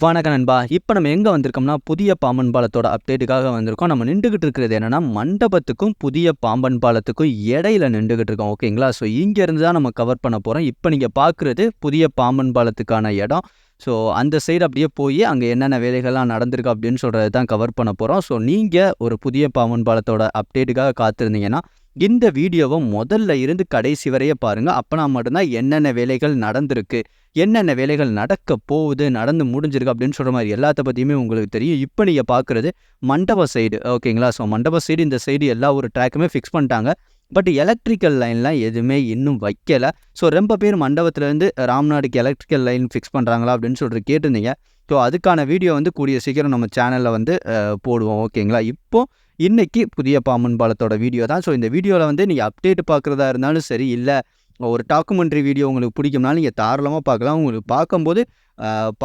வணக்கம் நண்பா. இப்போ நம்ம எங்கே வந்திருக்கோம்னா புதிய பாம்பன் பாலத்தோட அப்டேட்டுக்காக வந்திருக்கோம். நம்ம நின்றுக்கிட்டு இருக்கிறது என்னன்னா மண்டபத்துக்கும் புதிய பாம்பன் பாலத்துக்கும் இடையில நின்றுக்கிட்டு இருக்கோம் ஓகேங்களா? ஸோ இங்கேருந்து தான் நம்ம கவர் பண்ண போகிறோம் இப்போ நீங்கள் பார்க்குறது புதிய பாம்பன் பாலத்துக்கான இடம். ஸோ அந்த சைடு அப்படியே போய் அங்கே என்னென்ன வேலைகள்லாம் நடந்திருக்கு அப்படின்னு சொல்கிறது தான் கவர் பண்ண போகிறோம் ஸோ நீங்கள் ஒரு புதிய பாம்பன் பாலத்தோட அப்டேட்டுக்காக காத்திருந்தீங்கன்னா இந்த வீடியோவை முதல்ல இருந்து கடைசி வரைய பாருங்க. அப்போனா மட்டும்தான் என்னென்ன வேலைகள் நடந்திருக்கு என்னென்ன வேலைகள் நடக்க போகுது நடந்து முடிஞ்சிருக்கு அப்படின்னு சொல்கிற மாதிரி எல்லாத்த பற்றியுமே உங்களுக்கு தெரியும். இப்போ நீங்கள் பார்க்குறது மண்டப சைடு ஓகேங்களா ஸோ மண்டப சைடு இந்த சைடு எல்லா ஒரு ட்ராக்குமே ஃபிக்ஸ் பண்ணிட்டாங்க. பட் எலக்ட்ரிக்கல் லைன்லாம் எதுவுமே இன்னும் வைக்கலை. ஸோ ரொம்ப பேர் மண்டபத்துலேருந்து ராம்நாடுக்கு எலக்ட்ரிக்கல் லைன் ஃபிக்ஸ் பண்ணுறாங்களா அப்படின்னு சொல்லிட்டு கேட்டிருந்தீங்க. ஸோ அதுக்கான வீடியோ வந்து கூடிய சீக்கிரம் நம்ம சேனலில் வந்து போடுவோம். ஓகேங்களா இப்போது இன்றைக்கி புதிய பாம்பன் பாலத்தோட வீடியோ தான். ஸோ இந்த வீடியோவில் வந்து நீங்கள் அப்டேட் பார்க்குறதா இருந்தாலும் சரி இல்லை ஒரு டாக்குமெண்ட்ரி வீடியோ உங்களுக்கு பிடிக்கும்னாலும் நீங்கள் தாராளமாக பார்க்கலாம். உங்களுக்கு பார்க்கும்போது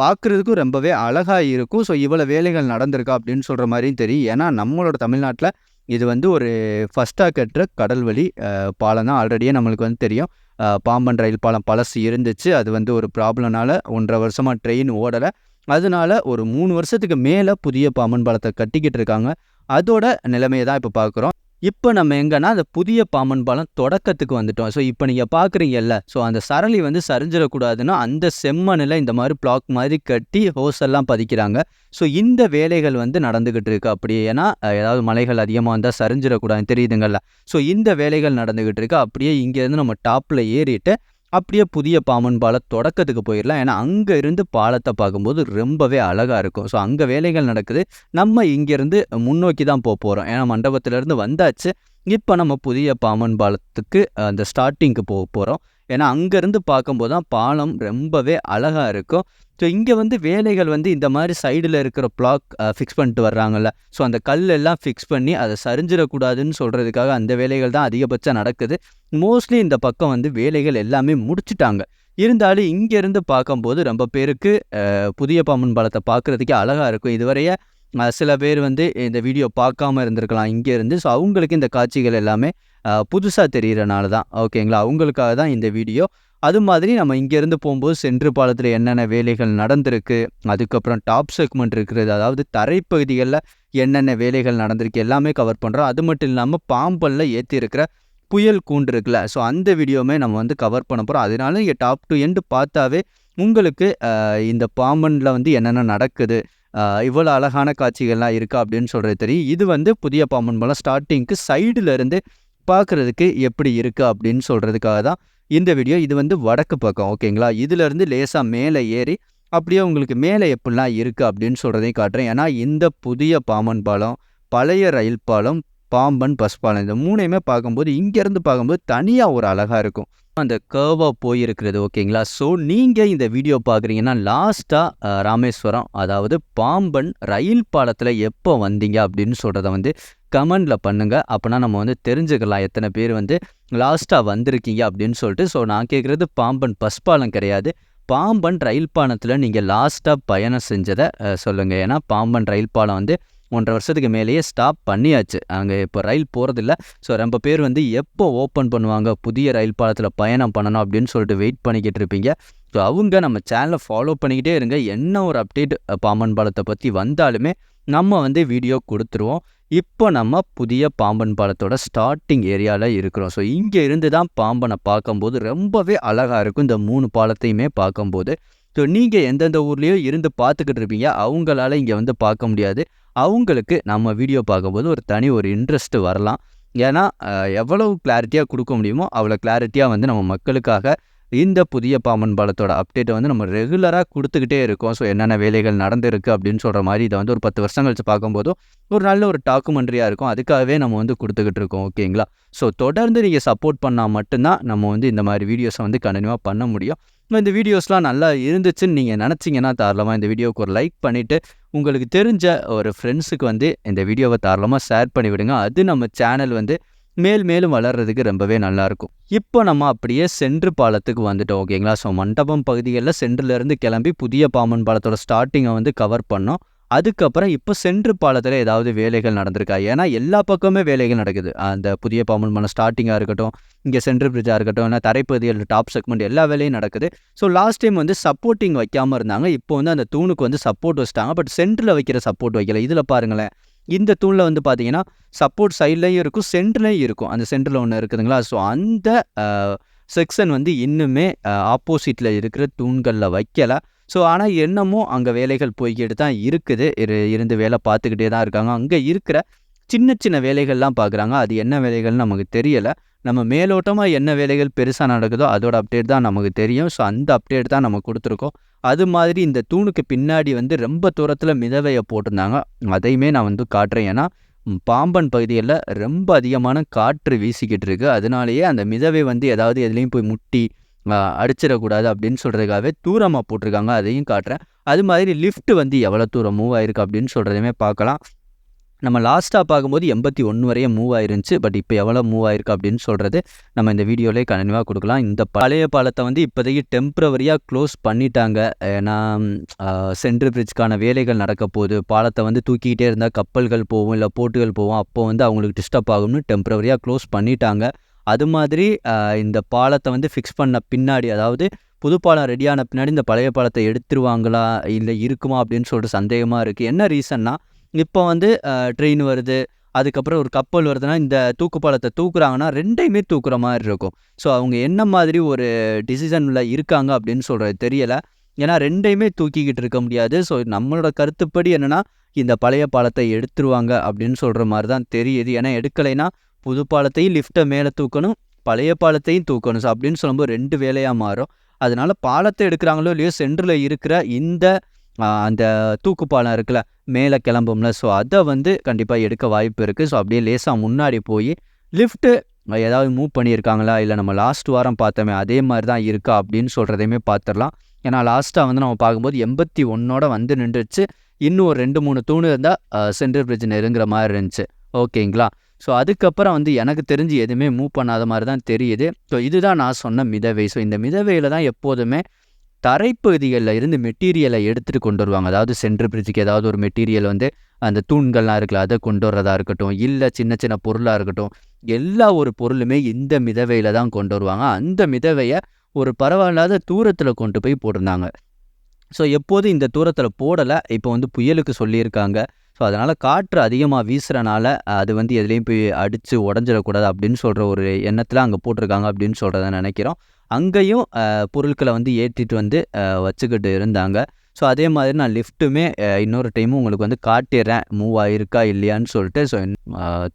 பார்க்குறதுக்கும் ரொம்பவே அழகாக இருக்கும். ஸோ இவ்வளோ வேலைகள் நடந்திருக்கா அப்படின்னு சொல்கிற மாதிரியும் தெரியும். ஏன்னா நம்மளோட தமிழ்நாட்டில் இது வந்து ஒரு ஃபஸ்ட்டாக கட்டுற கடல் வழி பாலம் தான் ஆல்ரெடியே நம்மளுக்கு வந்து தெரியும். பாம்பன் ரயில் பாலம் பழசு இருந்துச்சு. அது வந்து ஒரு ப்ராப்ளம்னால ஒன்றரை வருஷமாக ட்ரெயின் ஓடலை. அதனால ஒரு மூணு வருஷத்துக்கு மேலே புதிய பாம்பன் பாலத்தை கட்டிக்கிட்டு இருக்காங்க. அதோட நிலைமையை தான் இப்போ பார்க்குறோம் இப்போ நம்ம எங்கன்னா அந்த புதிய பாம்பன் பாலம் தொடக்கத்துக்கு வந்துட்டோம். ஸோ இப்போ நீங்கள் பார்க்குறீங்கல்ல ஸோ அந்த சரளி வந்து சரிஞ்சிடக்கூடாதுன்னா அந்த செம்மண்ணில் இந்த மாதிரி பிளாக் மாதிரி கட்டி ஹோஸ் எல்லாம் பதிக்கிறாங்க. ஸோ இந்த வேலைகள் வந்து நடந்துக்கிட்டு இருக்கு. அப்படியே ஏன்னா ஏதாவது மலைகள் அதிகமாக வந்தால் சரிஞ்சிடக்கூடாது தெரியுதுங்கள்ல ஸோ இந்த வேலைகள் நடந்துக்கிட்டு இருக்கு. அப்படியே இங்கேருந்து நம்ம டாப்பில் ஏறிட்டு அப்படியே புதிய பாம்பன் பாலம் தொடக்கத்துக்கு போயிடலாம். ஏன்னா அங்கே இருந்து பாலத்தை பார்க்கும்போது ரொம்பவே அழகாக இருக்கும். ஸோ அங்கே வேலைகள் நடக்குது. நம்ம இங்கேருந்து முன்னோக்கி தான் போக போகிறோம் ஏன்னா மண்டபத்திலேருந்து வந்தாச்சு. இப்போ நம்ம புதிய பாம்பன் பாலத்துக்கு அந்த ஸ்டார்டிங்க்கு போக போகிறோம் ஏன்னா அங்கேருந்து பார்க்கும்போது தான் பாலம் ரொம்பவே அழகாக இருக்கும். ஸோ இங்கே வந்து வேலைகள் வந்து இந்த மாதிரி சைடில் இருக்கிற பிளாக் ஃபிக்ஸ் பண்ணிட்டு வர்றாங்கல்ல. ஸோ அந்த கல் எல்லாம் ஃபிக்ஸ் பண்ணி அதை சரிஞ்சிடக்கூடாதுன்னு சொல்கிறதுக்காக அந்த வேலைகள் தான் அதிகபட்சம் நடக்குது. மோஸ்ட்லி இந்த பக்கம் வந்து வேலைகள் எல்லாமே முடிச்சிட்டாங்க. இருந்தாலும் இங்கேருந்து பார்க்கும்போது ரொம்ப பேருக்கு புதிய பாம்பன் பாலத்தை பார்க்குறதுக்கே அழகாக இருக்கும். இதுவரைய சில பேர் வந்து இந்த வீடியோ பார்க்காம இருந்திருக்கலாம் இங்கேருந்து ஸோ அவங்களுக்கு இந்த காட்சிகள் எல்லாமே புதுசாக தெரிகிறனால தான். ஓகேங்களா அவங்களுக்காக தான் இந்த வீடியோ. அது மாதிரி நம்ம இங்கேருந்து போகும்போது சென்று பாலத்தில் என்னென்ன வேலைகள் நடந்திருக்கு அதுக்கப்புறம் டாப் செக்மெண்ட் இருக்கிறது அதாவது தரைப்பகுதிகளில் என்னென்ன வேலைகள் நடந்திருக்கு எல்லாமே கவர் பண்ணுறோம் அது மட்டும் இல்லாமல் பாம்பனில் ஏற்றிருக்கிற புயல் கூண்டு இருக்குல்ல ஸோ அந்த வீடியோவுமே நம்ம வந்து கவர் பண்ண போகிறோம் அதனால இங்கே டாப் டு எண்டு பார்த்தாவே உங்களுக்கு இந்த பாம்பனில் வந்து என்னென்ன நடக்குது இவ்வளோ அழகான காட்சிகள்லாம் இருக்கா அப்படின்னு சொல்கிறது தெரியும். இது வந்து புதிய பாம்பன் மூலம் ஸ்டார்டிங்க்கு சைடில் இருந்து பார்க்குறதுக்கு எப்படி இருக்குது அப்படின்னு சொல்கிறதுக்காக தான் இந்த வீடியோ இது வந்து வடக்கு பக்கம் ஓகேங்களா இதிலேருந்து லேசாக மேலே ஏறி அப்படியே உங்களுக்கு மேலே எப்படிலாம் இருக்குது அப்படின்னு சொல்கிறதையும் காட்டுறேன். ஏன்னா இந்த புதிய பாம்பன் பாலம் பழைய ரயில் பாலம் பாம்பன் பஸ் பாலம் இந்த மூணையுமே பார்க்கும்போது இங்கேருந்து பார்க்கும்போது தனியாக ஒரு அழகாக இருக்கும். அந்த கேர்வாக போயிருக்கிறது ஓகேங்களா ஸோ நீங்கள் இந்த வீடியோ பார்க்குறீங்கன்னா லாஸ்ட்டாக ராமேஸ்வரம் அதாவது பாம்பன் ரயில் பாலத்தில் எப்போ வந்தீங்க அப்படின்னு சொல்கிறத வந்து கமெண்டில் பண்ணுங்கள் அப்போனா நம்ம வந்து தெரிஞ்சுக்கலாம். எத்தனை பேர் வந்து லாஸ்ட்டாக வந்திருக்கீங்க அப்படின்னு சொல்லிட்டு ஸோ நான் கேட்குறது பாம்பன் பஸ் பாலம் கிடையாது. பாம்பன் ரயில் பாலத்தில் நீங்கள் லாஸ்ட்டாக பயணம் செஞ்சதை சொல்லுங்கள் ஏன்னா பாம்பன் ரயில் பாலம் வந்து ஒன்றரை வருஷத்துக்கு மேலேயே ஸ்டாப் பண்ணியாச்சு. அங்கே இப்போ ரயில் போகிறதில்ல ஸோ ரொம்ப பேர் வந்து எப்போ ஓப்பன் பண்ணுவாங்க? புதிய ரயில் பாலத்தில் பயணம் பண்ணணும் அப்படின்னு சொல்லிட்டு வெயிட் பண்ணிக்கிட்டு இருப்பீங்க. ஸோ அவங்க நம்ம சேனலை ஃபாலோ பண்ணிக்கிட்டே இருங்க. என்ன ஒரு அப்டேட் பாம்பன் பாலத்தை பற்றி வந்தாலுமே நம்ம வந்து வீடியோ கொடுத்துருவோம். இப்போ நம்ம புதிய பாம்பன் பாலத்தோட ஸ்டார்டிங் ஏரியாவில் இருக்கிறோம். ஸோ இங்கே இருந்து தான் பாம்பனை பார்க்கும்போது ரொம்பவே அழகாக இருக்கும். இந்த மூணு பாலத்தையுமே பார்க்கும்போது. ஸோ நீங்கள் எந்தெந்த ஊர்லேயோ இருந்து பார்த்துக்கிட்டு இருப்பீங்க. அவங்களால இங்கே வந்து பார்க்க முடியாது. அவங்களுக்கு நம்ம வீடியோ பார்க்கும்போது ஒரு தனி ஒரு இன்ட்ரெஸ்ட் வரலாம். ஏன்னா எவ்வளவு கிளாரிட்டியாக கொடுக்க முடியுமோ அவ்வளோ கிளாரிட்டியாக வந்து நம்ம மக்களுக்காக இந்த புதிய பாம்பன் பாலத்தோட அப்டேட்டை வந்து நம்ம ரெகுலராக கொடுத்துக்கிட்டே இருக்கோம். ஸோ என்னென்ன வேலைகள் நடந்திருக்கு அப்படின்னு சொல்கிற மாதிரி இதை வந்து ஒரு பத்து வருஷம் கழிச்சு பார்க்கும்போதும் ஒரு நல்ல ஒரு டாக்குமெண்ட்ரியாக இருக்கும். அதுக்காகவே நம்ம வந்து கொடுத்துக்கிட்டு இருக்கோம். ஓகேங்களா ஸோ தொடர்ந்து நீங்கள் சப்போர்ட் பண்ணால் மட்டும்தான் நம்ம வந்து இந்த மாதிரி வீடியோஸை வந்து கண்டினியூவாக பண்ண முடியும். இந்த வீடியோஸ்லாம் நல்லா இருந்துச்சுன்னு நீங்கள் நினச்சிங்கன்னா தாராளமாக இந்த வீடியோவுக்கு ஒரு லைக் பண்ணிவிட்டு உங்களுக்கு தெரிஞ்ச ஒரு ஃப்ரெண்ட்ஸுக்கு வந்து இந்த வீடியோவை தாராளமாக ஷேர் பண்ணி விடுங்க அது நம்ம சேனல் வந்து மேல் மேலும் வளர்கிறதுக்கு ரொம்பவே நல்லாயிருக்கும் இப்போ நம்ம அப்படியே சென்று பாலத்துக்கு வந்துட்டோம் ஓகேங்களா? ஸோ மண்டபம் பகுதிகளில் சென்றுலேருந்து கிளம்பி புதிய பாம்பன் பாலத்தோட ஸ்டார்டிங்கை வந்து கவர் பண்ணோம். அதுக்கப்புறம் இப்போ சென்று பாலத்தில் ஏதாவது வேலைகள் நடந்திருக்கா? ஏன்னா எல்லா பக்கமே வேலைகள் நடக்குது. அந்த புதிய பாம்பன் பாலம் ஸ்டார்டிங்காக இருக்கட்டும் இங்கே சென்ட்ரு பிரிட்ஜாக இருக்கட்டும் ஏன்னா தரைப்பகுதியில் டாப் செக்மெண்ட் எல்லா வேலையும் நடக்குது. ஸோ லாஸ்ட் டைம் வந்து சப்போர்ட்டிங் வைக்காமல் இருந்தாங்க. இப்போ வந்து அந்த தூணுக்கு வந்து சப்போர்ட் வச்சிட்டாங்க. பட் சென்டரில் வைக்கிற சப்போர்ட் வைக்கல. இதில் பாருங்களேன். இந்த தூணில் வந்து பார்த்தீங்கன்னா சப்போர்ட் சைட்லேயும் இருக்கும் சென்டர்லேயும் இருக்கும். அந்த சென்டரில் ஒன்று இருக்குதுங்களா? ஸோ அந்த செக்ஷன் வந்து இன்னுமே ஆப்போசிட்டில் இருக்கிற தூண்களில் வைக்கலை. ஸோ ஆனால் என்னமோ அங்கே வேலைகள் போய்கிட்டு தான் இருக்குது. இரு இருந்து வேலை பார்த்துக்கிட்டே தான் இருக்காங்க. அங்கே இருக்கிற சின்ன சின்ன வேலைகள்லாம் பார்க்குறாங்க அது என்ன வேலைகள்னு நமக்கு தெரியலை. நம்ம மேலோட்டமாக என்ன வேலைகள் பெருசாக நடக்குதோ அதோட அப்டேட் தான் நமக்கு தெரியும். ஸோ அந்த அப்டேட் தான் நம்ம கொடுத்துருக்கோம். அது மாதிரி இந்த தூணுக்கு பின்னாடி வந்து ரொம்ப தூரத்தில் மிதவையை போட்டிருந்தாங்க. அதையுமே நான் வந்து காட்டுறேன். ஏன்னா பாம்பன் பகுதியில் ரொம்ப அதிகமான காற்று வீசிக்கிட்டு இருக்கு. அதனாலேயே அந்த மிதவை வந்து ஏதாவது எதுலேயும் போய் முட்டி அடிச்சிடக்கூடாது அப்படின்னு சொல்கிறதுக்காகவே தூரமாக போட்டிருக்காங்க. அதையும் காட்டுறேன். அது மாதிரி லிஃப்ட் வந்து எவ்வளோ தூரம் மூவ் ஆயிருக்கு அப்படின்னு சொல்கிறதையுமே பார்க்கலாம். நம்ம லாஸ்ட்டாக பார்க்கும்போது எண்பத்தி ஒன்று வரையும் மூவ் ஆயிருந்துச்சு. பட் இப்போ எவ்வளோ மூவ் ஆயிருக்கு அப்படின்னு சொல்கிறது நம்ம இந்த வீடியோலேயே கண்டினியூவாக கொடுக்கலாம். இந்த பழைய பாலத்தை வந்து இப்போதைக்கு டெம்ப்ரவரியாக க்ளோஸ் பண்ணிட்டாங்க. ஏன்னா சென்ட்ரு பிரிட்ஜ்க்கான வேலைகள் நடக்க போகுது. பாலத்தை வந்து தூக்கிக்கிட்டே இருந்தால் கப்பல்கள் போகும் இல்லை போட்டுகள் போகும். அப்போ வந்து அவங்களுக்கு டிஸ்டர்ப் ஆகும்னு டெம்ப்ரவரியாக க்ளோஸ் பண்ணிட்டாங்க. அது மாதிரி இந்த பாலத்தை வந்து ஃபிக்ஸ் பண்ண பின்னாடி அதாவது புது பாலம் ரெடியான பின்னாடி இந்த பழைய பாலத்தை எடுத்துருவாங்களா இல்லை இருக்குமா அப்படின்னு சொல்லிட்டு சந்தேகமாக இருக்குது என்ன ரீசன்னா இப்போ வந்து ட்ரெயின் வருது. அதுக்கப்புறம் ஒரு கப்பல் வருதுன்னா இந்த தூக்கு பாலத்தை தூக்குறாங்கன்னா ரெண்டையுமே தூக்குற மாதிரி இருக்கும். ஸோ அவங்க என்ன மாதிரி ஒரு டிசிஷனில் இருக்காங்க அப்படின்னு சொல்கிறது தெரியலை. ஏன்னா ரெண்டையுமே தூக்கிக்கிட்டு இருக்க முடியாது. ஸோ நம்மளோட கருத்துப்படி என்னென்னா இந்த பழைய பாலத்தை எடுத்துருவாங்க அப்படின்னு சொல்கிற மாதிரி தான் தெரியுது. ஏன்னா எடுக்கலைன்னா புது பாலத்தையும் லிஃப்ட்டை மேலே தூக்கணும் பழைய பாலத்தையும் தூக்கணும். ஸோ அப்படின்னு சொல்லும்போது ரெண்டு வேலையாக மாறும். அதனால பாலத்தை எடுக்கிறாங்களோ இல்லையோ சென்டரில் இருக்கிற இந்த அந்த தூக்குப்பாலம் இருக்குல்ல மேலே கிளம்பும்ல. ஸோ அதை வந்து கண்டிப்பாக எடுக்க வாய்ப்பு இருக்குது ஸோ அப்படியே லேசாக முன்னாடி போய் லிஃப்ட்டு ஏதாவது மூவ் பண்ணியிருக்காங்களா? இல்லை நம்ம லாஸ்ட் வாரம் பார்த்தோமே அதே மாதிரி தான் இருக்கா? அப்படின்னு சொல்கிறதையுமே பார்த்துடலாம். ஏன்னா லாஸ்ட்டாக வந்து நம்ம பார்க்கும்போது எண்பத்தி ஒன்னோட வந்து நின்றுச்சு இன்னும் ஒரு ரெண்டு மூணு தூணு இருந்தால் சென்ட்ரல் பிரிட்ஜ் நெருங்குற மாதிரி இருந்துச்சு. ஓகேங்களா? ஸோ அதுக்கப்புறம் வந்து எனக்கு தெரிஞ்சு எதுவுமே மூவ் பண்ணாத மாதிரி தான் தெரியுது. ஸோ இதுதான் நான் சொன்ன மிதவை. ஸோ இந்த மிதவையில் தான் எப்போதுமே தரைப்பகுதிகளில் இருந்து மெட்டீரியலை எடுத்துகிட்டு கொண்டு வருவாங்க. அதாவது சென்ட்ரு பிரிட்ஜுக்கு ஏதாவது ஒரு மெட்டீரியல் வந்து அந்த தூண்கள்லாம் இருக்குல்ல அதை கொண்டு வர்றதா இருக்கட்டும் இல்லை சின்ன சின்ன பொருளாக இருக்கட்டும் எல்லா ஒரு பொருளுமே இந்த மிதவையில் தான் கொண்டு வருவாங்க. அந்த மிதவையை ஒரு பரவாயில்லாத தூரத்தில் கொண்டு போய் போட்டிருந்தாங்க. ஸோ எப்போதும் இந்த தூரத்தில் போடலை. இப்போ வந்து புயலுக்கு சொல்லியிருக்காங்க. ஸோ அதனால் காற்று அதிகமாக வீசுகிறனால அது வந்து எதுலேயும் போய் அடித்து உடஞ்சிடக்கூடாது அப்படின்னு சொல்கிற ஒரு எண்ணத்தில் அங்கே போட்டிருக்காங்க அப்படின்னு சொல்கிறத நினைக்கிறோம். அங்கேயும் பொருட்களை வந்து ஏற்றிட்டு வந்து வச்சுக்கிட்டு இருந்தாங்க. ஸோ அதே மாதிரி நான் லிஃப்ட்டுமே இன்னொரு டைமும் உங்களுக்கு வந்து காட்டிடுறேன். மூவ் ஆகிருக்கா இல்லையான்னு சொல்லிட்டு ஸோ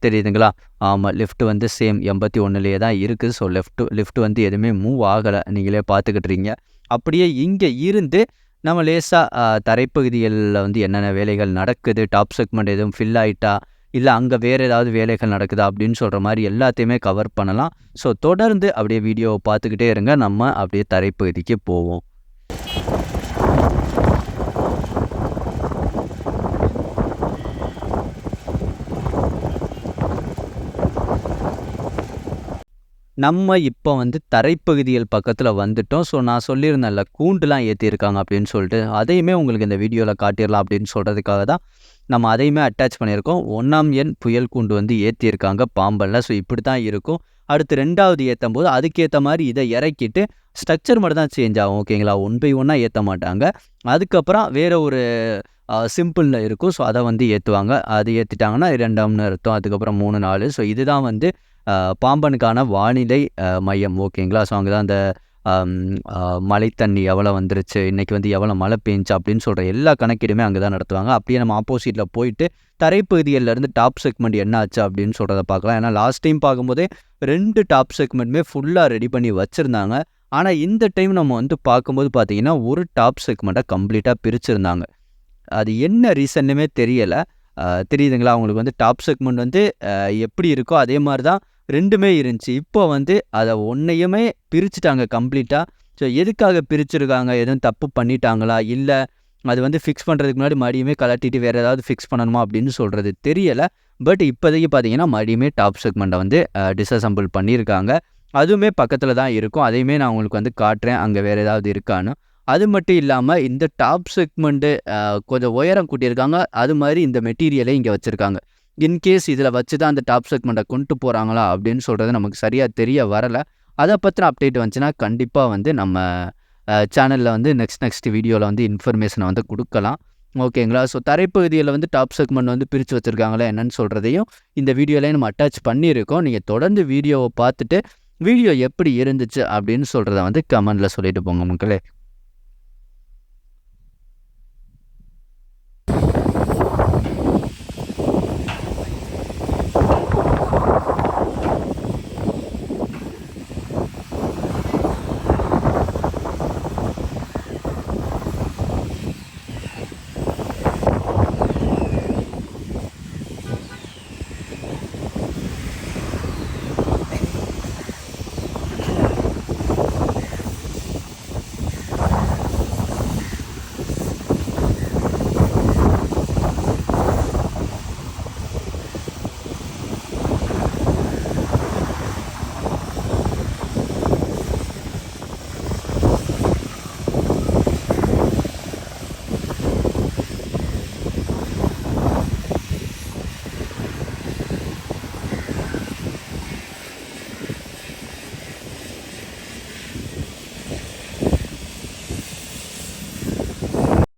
தெரியுதுங்களா? ஆமாம் லிஃப்ட் வந்து சேம் எண்பத்தி ஒன்றுலேயே தான் இருக்குது. ஸோ லெஃப்ட் லிஃப்ட் வந்து எதுவுமே மூவ் ஆகலை. நீங்களே பார்த்துக்கிட்டுறீங்க அப்படியே இங்கே இருந்து நம்ம லேசாக தரைப்பகுதிகளில் வந்து என்னென்ன வேலைகள் நடக்குது டாப் செக்மெண்ட் எதுவும் ஃபில் ஆகிட்டா இல்லை அங்கே வேறு ஏதாவது வேலைகள் நடக்குதா அப்படின்னு சொல்கிற மாதிரி எல்லாத்தையுமே கவர் பண்ணலாம். ஸோ தொடர்ந்து அப்படியே வீடியோவை பார்த்துக்கிட்டே இருங்க. நம்ம அப்படியே தரைப்பகுதிக்கு போவோம். நம்ம இப்போ வந்து தரைப்பகுதிகள் பக்கத்தில் வந்துட்டோம். ஸோ நான் சொல்லியிருந்தேன்ல கூண்டுலாம் ஏற்றிருக்காங்க அப்படின்னு சொல்லிட்டு. அதையுமே உங்களுக்கு இந்த வீடியோவில் காட்டிடலாம் அப்படின்னு சொல்கிறதுக்காக தான் நம்ம அதையுமே அட்டாச் பண்ணியிருக்கோம். ஒன்றாம் எண் புயல் கூண்டு வந்து ஏற்றிருக்காங்க பாம்பனில் ஸோ இப்படி தான் இருக்கும். அடுத்து ரெண்டாவது ஏற்றும் போது அதுக்கேற்ற மாதிரி இதை இறக்கிட்டு ஸ்ட்ரக்சர் மட்டும் தான் சேஞ்ச் ஆகும் ஓகேங்களா ஒன் பை ஒன்னாக ஏற்ற மாட்டாங்க. அதுக்கப்புறம் வேறு ஒரு சிம்பிளில் இருக்கும். ஸோ அதை வந்து ஏற்றுவாங்க அது ஏற்றிட்டாங்கன்னா ரெண்டாம்னு அர்த்தம். அதுக்கப்புறம் மூணு நாலு. ஸோ இதுதான் வந்து பாம்பனுக்கான வானிலை மையம். ஓகேங்களா ஸோ அங்கே தான் அந்த மழை தண்ணி எவ்வளோ வந்துருச்சு இன்றைக்கி வந்து எவ்வளோ மழை பெஞ்சு அப்படின்னு சொல்கிற எல்லா கணக்கீடுமே அங்கே தான் நடத்துவாங்க. அப்படியே நம்ம ஆப்போசிட்டில் போயிட்டு தரைப்பகுதியிலேருந்து டாப் செக்மெண்ட் என்ன ஆச்சு அப்படின்னு சொல்கிறத பார்க்கலாம். ஏன்னா லாஸ்ட் டைம் பார்க்கும்போதே ரெண்டு டாப் செக்மெண்ட்டுமே ஃபுல்லாக ரெடி பண்ணி வச்சுருந்தாங்க. ஆனால் இந்த டைம் நம்ம வந்து பார்க்கும்போது பார்த்திங்கன்னா ஒரு டாப் செக்மெண்ட்டை கம்ப்ளீட்டாக பிரிச்சுருந்தாங்க. அது என்ன ரீசன்னுமே தெரியலை. தெரியுதுங்களா? அவங்களுக்கு வந்து டாப் செக்மெண்ட் வந்து எப்படி இருக்கோ அதே மாதிரி தான் ரெண்டுமே இருந்துச்சு. இப்போ வந்து அதை ஒன்றையுமே பிரிச்சுட்டாங்க கம்ப்ளீட்டாக ஸோ எதுக்காக பிரிச்சிருக்காங்க? எதுவும் தப்பு பண்ணிட்டாங்களா? இல்லை அது வந்து ஃபிக்ஸ் பண்ணுறதுக்கு முன்னாடி மறுபடியுமே கலட்டிட்டு வேறு ஏதாவது ஃபிக்ஸ் பண்ணணுமா அப்படின்னு சொல்கிறது தெரியலை. பட் இப்போதைக்கு பார்த்தீங்கன்னா மறுபடியுமே டாப் செக்மெண்ட்டை வந்து டிஸ்அசம்பிள் பண்ணியிருக்காங்க. அதுவுமே பக்கத்தில் தான் இருக்கும். அதையுமே நான் உங்களுக்கு வந்து காட்டுறேன். அங்கே வேறு ஏதாவது இருக்கான்னு. அது மட்டும் இல்லாமல் இந்த டாப் செக்மெண்ட்டு கொஞ்சம் உயரம் கூட்டியிருக்காங்க. அது மாதிரி இந்த மெட்டீரியலை இங்கே வச்சுருக்காங்க. இன்கேஸ் இதில் வச்சு தான் அந்த டாப் செக்மெண்ட்டை கொண்டு போகிறாங்களா அப்படின்னு சொல்கிறது நமக்கு சரியாக தெரிய வரலை. அதை பற்றின அப்டேட் வந்துச்சுன்னா கண்டிப்பாக வந்து நம்ம சேனலில் வந்து நெக்ஸ்ட் நெக்ஸ்ட் வீடியோவில் வந்து இன்ஃபர்மேஷனை வந்து கொடுக்கலாம். ஓகேங்களா ஸோ தரைப்பகுதியில் வந்து டாப் செக்மெண்ட் வந்து பிரித்து வச்சுருக்காங்களா என்னன்னு சொல்கிறதையும் இந்த வீடியோலேயே நம்ம அட்டாச் பண்ணியிருக்கோம். நீங்கள் தொடர்ந்து வீடியோவை பார்த்துட்டு வீடியோ எப்படி இருந்துச்சு அப்படின்னு சொல்கிறத வந்து கமெண்டில் சொல்லிட்டு போங்க மக்களே.